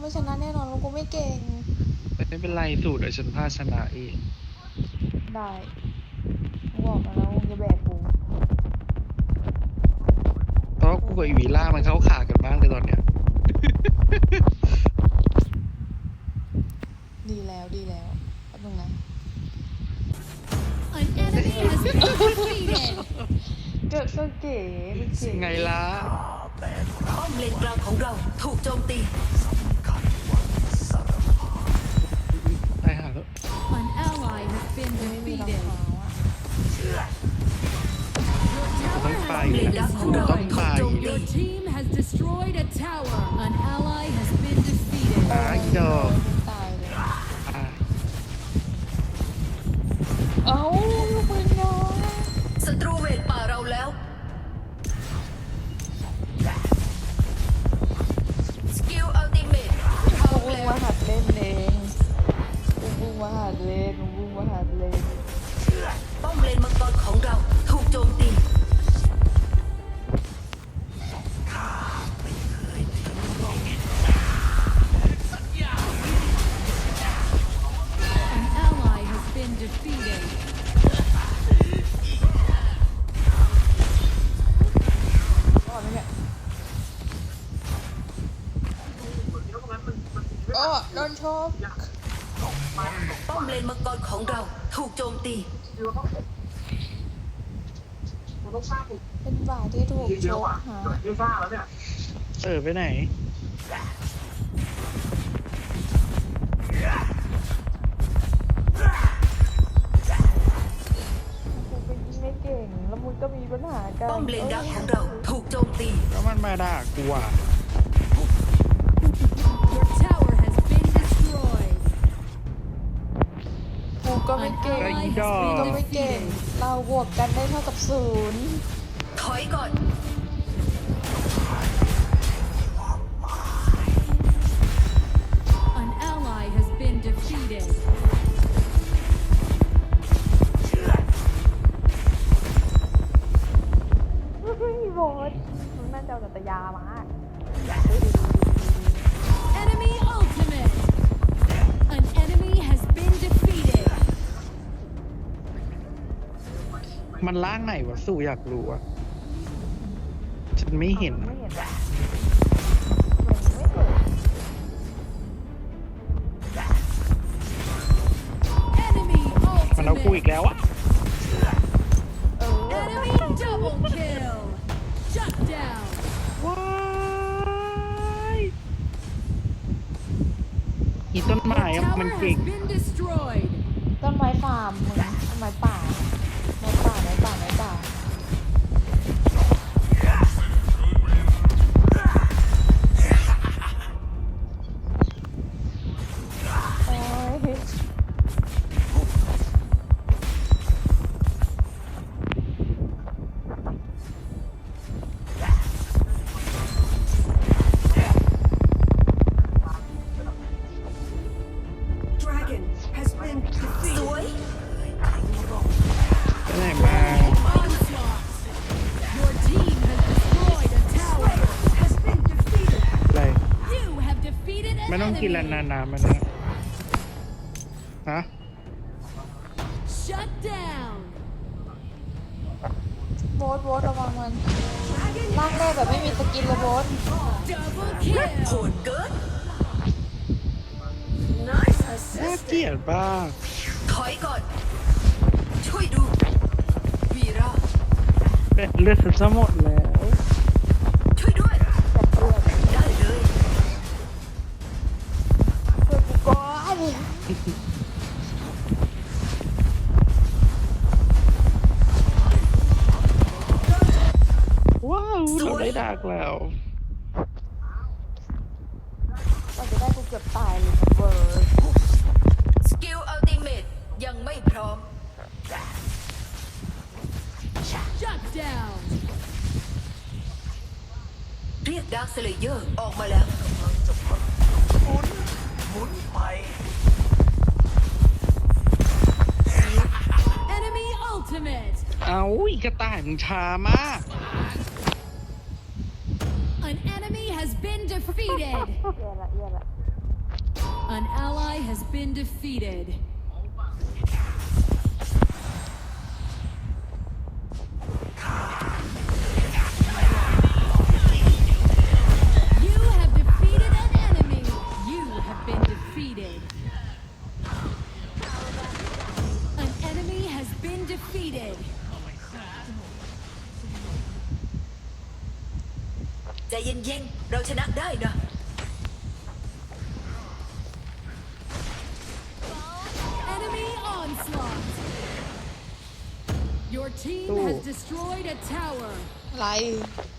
ไม่ชนะแน่นอนลุงกูไม่เก่ง ไม่เป็นไรสูตรเดี๋ยวฉันพาชนะเองได้มึงบอกมาแล้วมึงจะแบกกูเพราะกูกับอีวีล่ามันเข้าขากันบ้างเลยตอนเนี้ย ดีแล้วดีแล้วแป๊บนึงนะ An enemy has been defeated. ก็ก็เก๋ก็เก๋ไงล่ะ ป้อมเลนกลางของเราถูกโจมตีต ally has been ไม่มีรองเท้าอะต้องไป has been ต้องไป destroyed. Your team has destroyed a tower. An ally has been defeated. อะอีดอกตายเลยอะเอ้าลูกปืนน้อยศัตรูเวทป่าเราแล้ว สกิลอัลติเมทมึงเพิ่งมาหัดเล่นเองมึงเพิ่าหัดเล่น นมังกรของเรา ออไปไหน กูเป็นไม่เก่ง แล้วมึงก็มีปัญหากันป้อมเลนดักของเราถูกโจมตี แล้วมันมาด่ากูอะ Your tower has been destroyed. กูก็ไม่ An เก่ง ally ดอก has ก็ been ไม่เก่ง defeated. เราบวกกันได้เท่ากับศูนย์ถอยก่อน มันล่างไหนวะสู้อยากรู้อะฉันไม่เห็น ไม่เห็นอะไม่เห็น Enemy มันเอากูอีก ultimate. แล้วอะเออ Enemy double kill. Shut down. ว้ายอีต้นไม้ Your อะมัน tower เก่ง has been destroyed. ต้นไม้ฟาร์มมึง defeated an ไม่ต้องกินแล้ว enemy. นานๆมันนะฮะ Shut down. โบสโบสระวังมันลากแรกแบบไม่มีสกินเลยโบส Double โห kill. ดเกินน่าเกลียดบ้างถอยก่อน ช่วยดูวีระเป็นเลือดฉันจะหมดแล้ว เรียกดาร์คเซเลเยอร์ออกมาแล้ว Enemy ultimate. เอาอีกระต่ายมึงช้ามาก An enemy has been defeated. แย่ละแย่ละ has been defeated.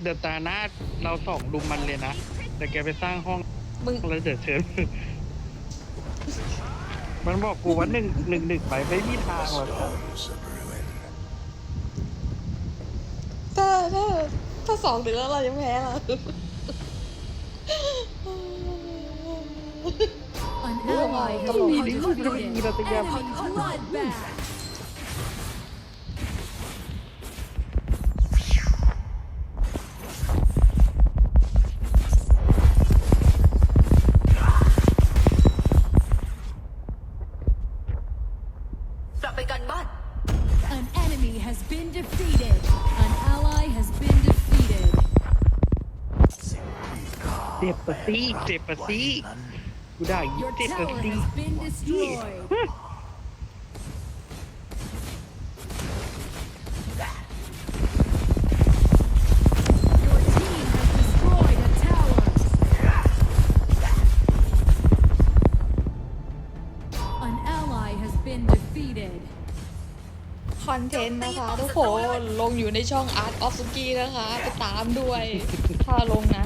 เดี๋ยวตาหน้าเราสองลุมมันเลยนะ แต่แกไปสร้างห้องมึง แล้วเดี๋ยวเชิญ มันบอกกูว่าหนึ่งหนึ่งหนึ่งไปไม่มีทางหรอกถ้าถ้าถ้าสองถึงแล้วเราจะแพ้เหรอ An Oh, ally has come on. been This is defeated. really good at the game. Enemy bloodbath. ก บปะซี่เจ็บปะซี่กูด่าอี Your เจ็บปะ tower ซี่ has been destroyed. Your team has destroyed a tower. An ally has been defeated. คอนเทนต์นะคะ ทุกคน ลงอยู่ในช่อง Art of Suki นะคะ ไปตามด้วย ถ้าลงนะ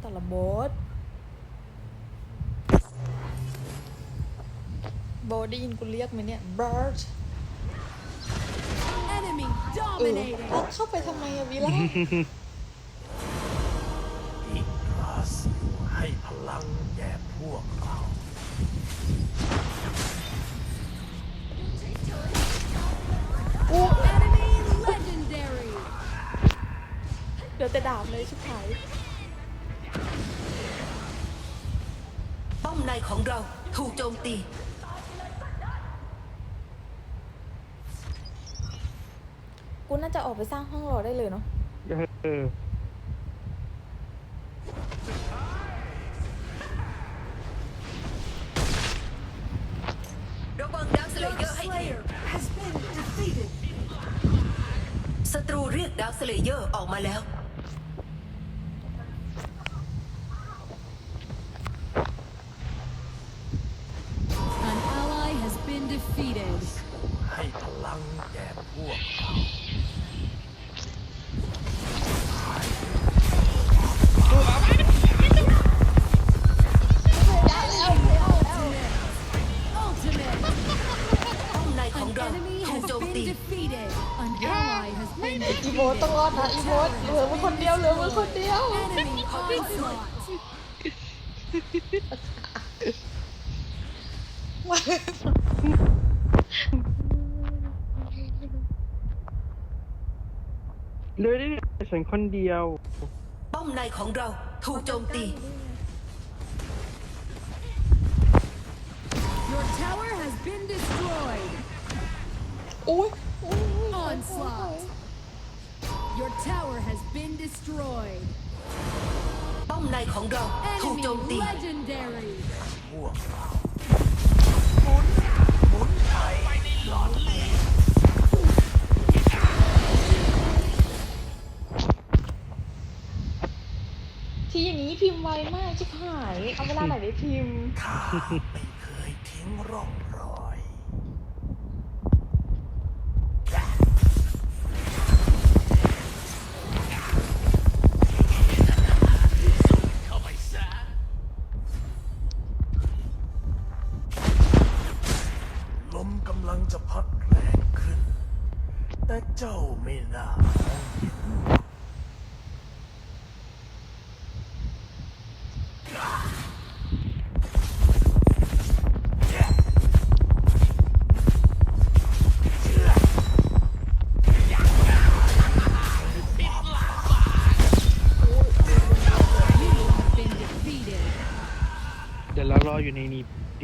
แล้วไงต่อละโบสโบสได้ยินกูเรียกไหมเนี่ยเบิร์ด Enemy เออ dominating. เอาเข้าไปทำไมอะวิล่าอีกลาสิวให้พลังแก่พวกเรา Enemy legendary. เดี๋ยวแต่ดาบเลยชิบหาย ของเราถูกโจมตี กูน่าจะออกไปสร้างห้องรอได้เลยเนาะเออระวังดาวสเลเยอร์ให้ดีศัตรูเรียกดาวสเลเยอร์ออกมาแล้ว เหลยได้ฉันคนเดียว ป้อมในของเราถูกโจมตี Your tower has been destroyed. โอ้ยโอ้ย Onslaught. Your tower has been destroyed. ป้อมในของเราถูก Enemy โจมตี legendary. พวกเราที่อย่างนี้พิมพ์ไวมากชิบหาย เอาเวลาไหนไปพิมพ์ ข้าไม่เคยทิ้งร่องร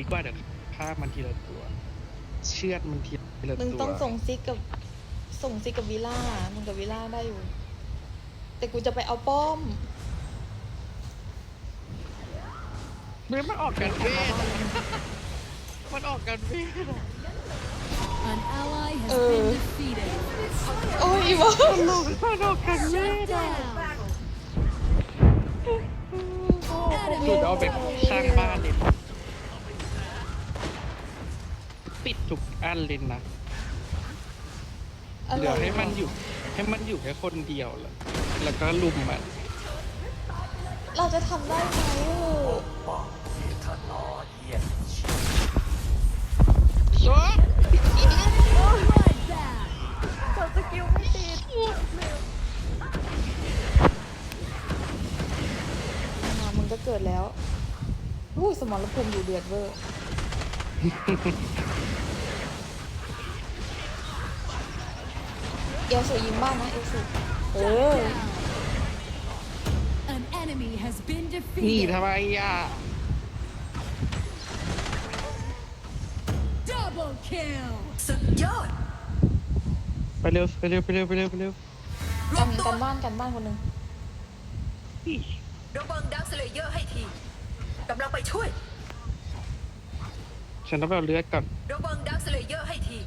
กว่าเดี๋ยวฆ่ามันทีละตัว เชือดมันทีละมึงตัวต้องส่งซิกกับ ส่งซิกกับวิล่ามึงกับวิล่าได้อยู่ แต่กูจะไปเอาป้อมเนื้อมันออกกันเวทอะมันออกกันเวทอะ An ally has Uh. been defeated. โอ้ยอีวะมันออกกันเว Shut ทอะ down. หลุดเอาไปสร้างบ้านเอันเลยนะอะไรเหลือให้มันอยู่ ให้มันอยู่แค่คนเดียวแล้วแล้วก็ลุมมัน เราจะทำได้ไหมเออป้องที่ถนอเยี่ยมชี Bloodbath. มามึงก็เกิดแล้วอู้สมรภูมิอยู่เดือดเวอร์ เอลสูยิงบ้านนะเอลสูเออ An enemy has been นี่ defeated. ทำไมอะ Double kill. สุดยอดไปเร็วไปเร็วไปเร็วไปเร็วไปเร็วรกัวนมตัวกันบ้านกันบ้านคนหนึ่งอี้ระวังดักสเลเยอร์ให้ทีกำลังไปช่วย ฉันต้องไปเอาเลือดก่อนระวังดักสเลเยอร์ให้ที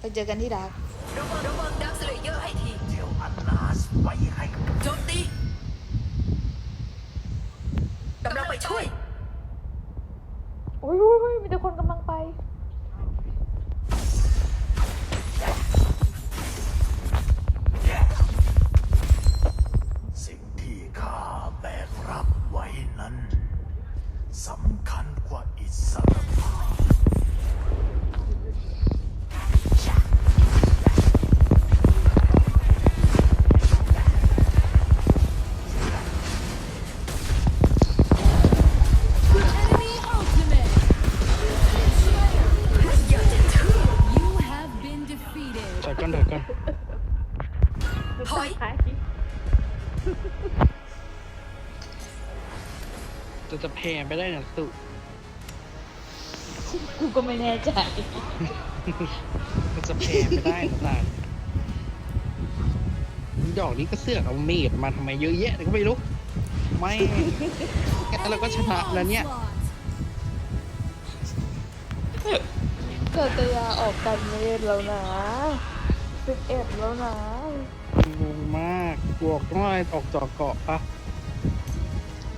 ไปเจอกันที่ดาร์กระวังระวังดักสเลเยอร์ให้ทีเที่ยวอันลาสไว้ให้โจมตีกำลังไปช่วยโอ้ยโอ้ยโอ้ยมีแต่คนกำลังไป สิ่งที่ข้าแบกรับไว้นั้นสำคัญกว่าอิสรภ ถอยก่อนถอยก่อนถอย จะจะแพ้ไม่ได้นะสุกูก็ไม่แน่ใจจะจะแพ้ไม่ได้นะตาดอกนี้ก็เสือกเอาเมดมาทำไมเยอะแยะก็ไม่รู้ ไม่แค่เราก็ชนะแล้วเนี่ย Onslaught. เกิดตยาออกกันเวทแล้วนะ สิบเอ็ดแล้วนะ งงมากบวกต้องอะไรออกจอกเกาะปะ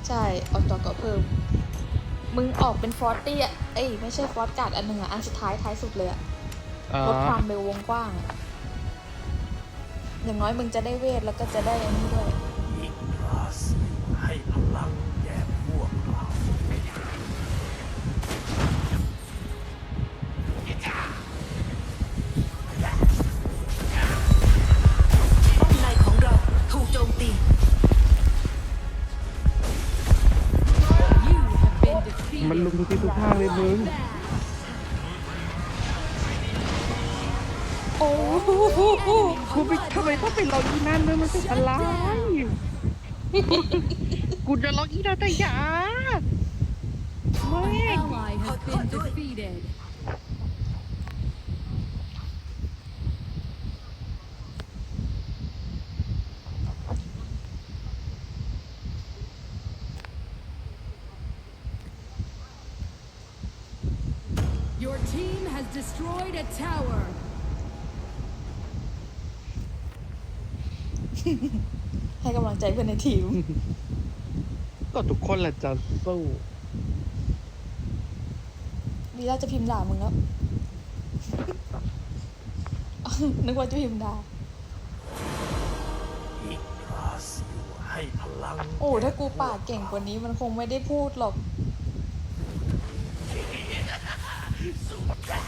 ใช่ ออกจอเกาะเพิ่ม มึงออกเป็นฟอร์ตี้อะ เอ้ย ไม่ใช่ฟอร์ตการ์ดอันหนึ่งอะ อันสุดท้ายท้ายสุดเลยอะอ๋อลดความเร็ววงกว้างอะอย่างน้อยมึงจะได้เวทแล้วก็จะได้อันนี้ด้วย องไปล็อกอีนั่นด้วยมันเป็นอะไรกูจะล็อกอีนั่นแต่อยาไม่ An ally has been defeated. Your team has destroyed a tower. ให้กำลังใจเพื่อนในทีม ก็ทุกคนแหละจะสู้ดีแล้วจะพิมพ์ด่ามึงแล้ว นึกว่าจะพิมพ์ด่า อีกลาสอยู่ให้พลังโอ้ ถ้ากูปากเก่งกว่านี้มันคงไม่ได้พูดหรอกระ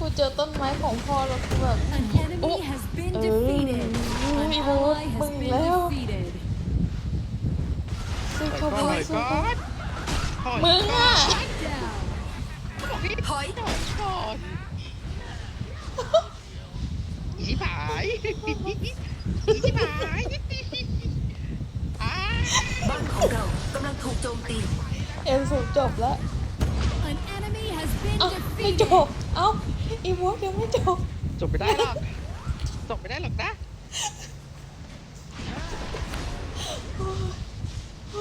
กูเจอต้นไม้ของพ่อแล้วกูแบบ An enemy Oh. has been Oh. defeated. An Oh, ally has bừng been leo. defeated. สู้ถเขาอยพ่อก่อนสู้ก่อเขานถอยมึงอะ Down. ถอยก่อนอีชิบหายอีชิบหายอ้าบ้านของเรากำลังถูกโจมตี เอ็มสูจบแล้ว An enemy has been เอ้าไม่จ defeated. บ เอ้า อีวอยังไม่จบจบไม่ได้หรอกจบไม่ได้หรอกนะ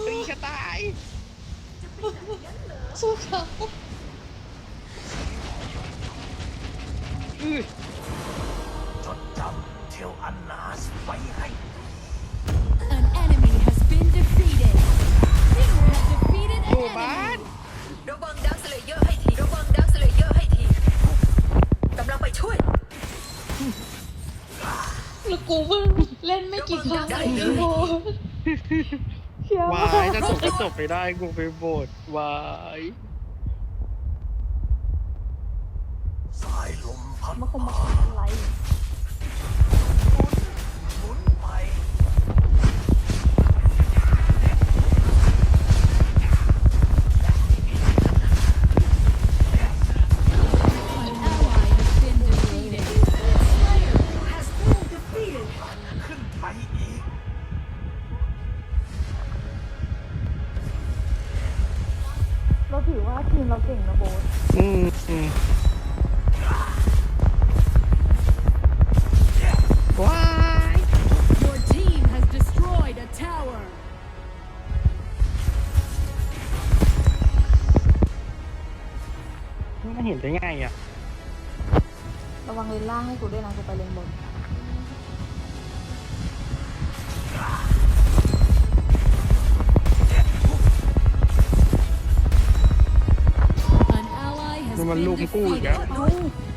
ตีกระต่ายสู้เขาอื้อจดจำเทลอันนาสไว้ให้ กูเพิ่งเล่นไม่กี่ครั้งเองอีโวเชื่อวายจะจบก็จบไปได้กูไปโบดวายสายลมพัดมันคงมาผ่านอะไร ได้ไงอะระวังเลนล่างให้กูด้วยนะกูไปเลนบน An ally has มัน been ลุมกู้อีกแล้ว defeated.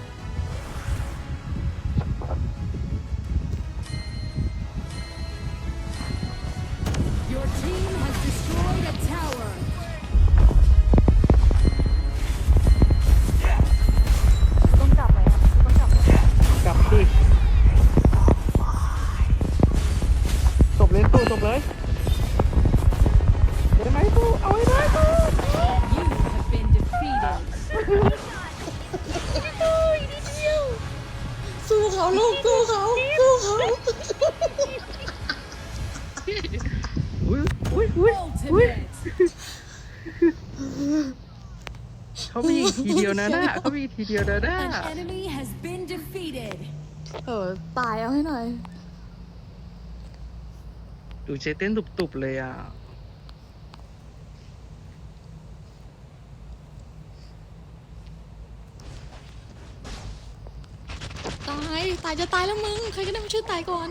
ทีเดียวนะน่ะ An enemy has been defeated. เออตายเอาให้หน่อย ดูเจเต้นตุบๆเลยอะ ตาย ตายจะตายแล้วมึง ใครก็ได้มาช่วยตายก่อน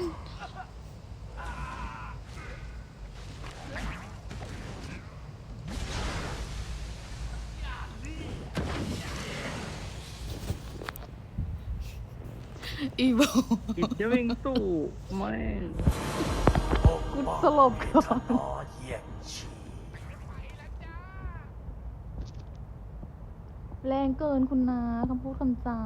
อีโบอีกจะวิ่งสู้แม่งปกป้องสลบก่อนต่อเยี่ยงชีแรงเกินคุณนาคำพูดคำจา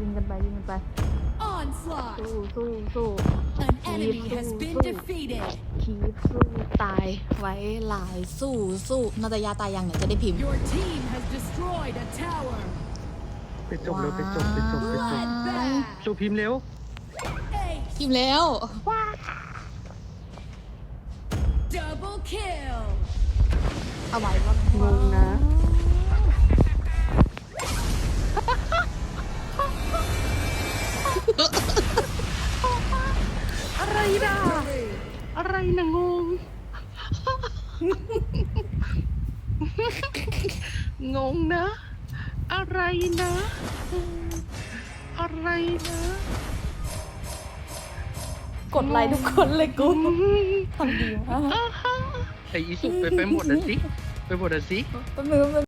ยิงกันไปยิงกันไป Onslaught. สู้สู้สู้ An enemy Keep has been moving. defeated. คีบสู้ตายไว้หลายสู้สู้นาตยาตายยังเนี่ยจะได้พิมพ์ Your team has destroyed a tower. ไปจบเร็วไปจบไปจบไปจบ Bloodbath. สู้พิมพ์เร็ว Ace. พิมพ์แล้ว Double kill. เอาไว้ว่างงนะ อะไรนะอะไรนะงง งงนะ อะไรนะ อะไรนะกดไลค์ทุกคนเลยกูทำดีมาก ไอ้อีสุไปไปหมดอะสิ ไปหมดอะสิ แป๊บนึงแป๊บนึง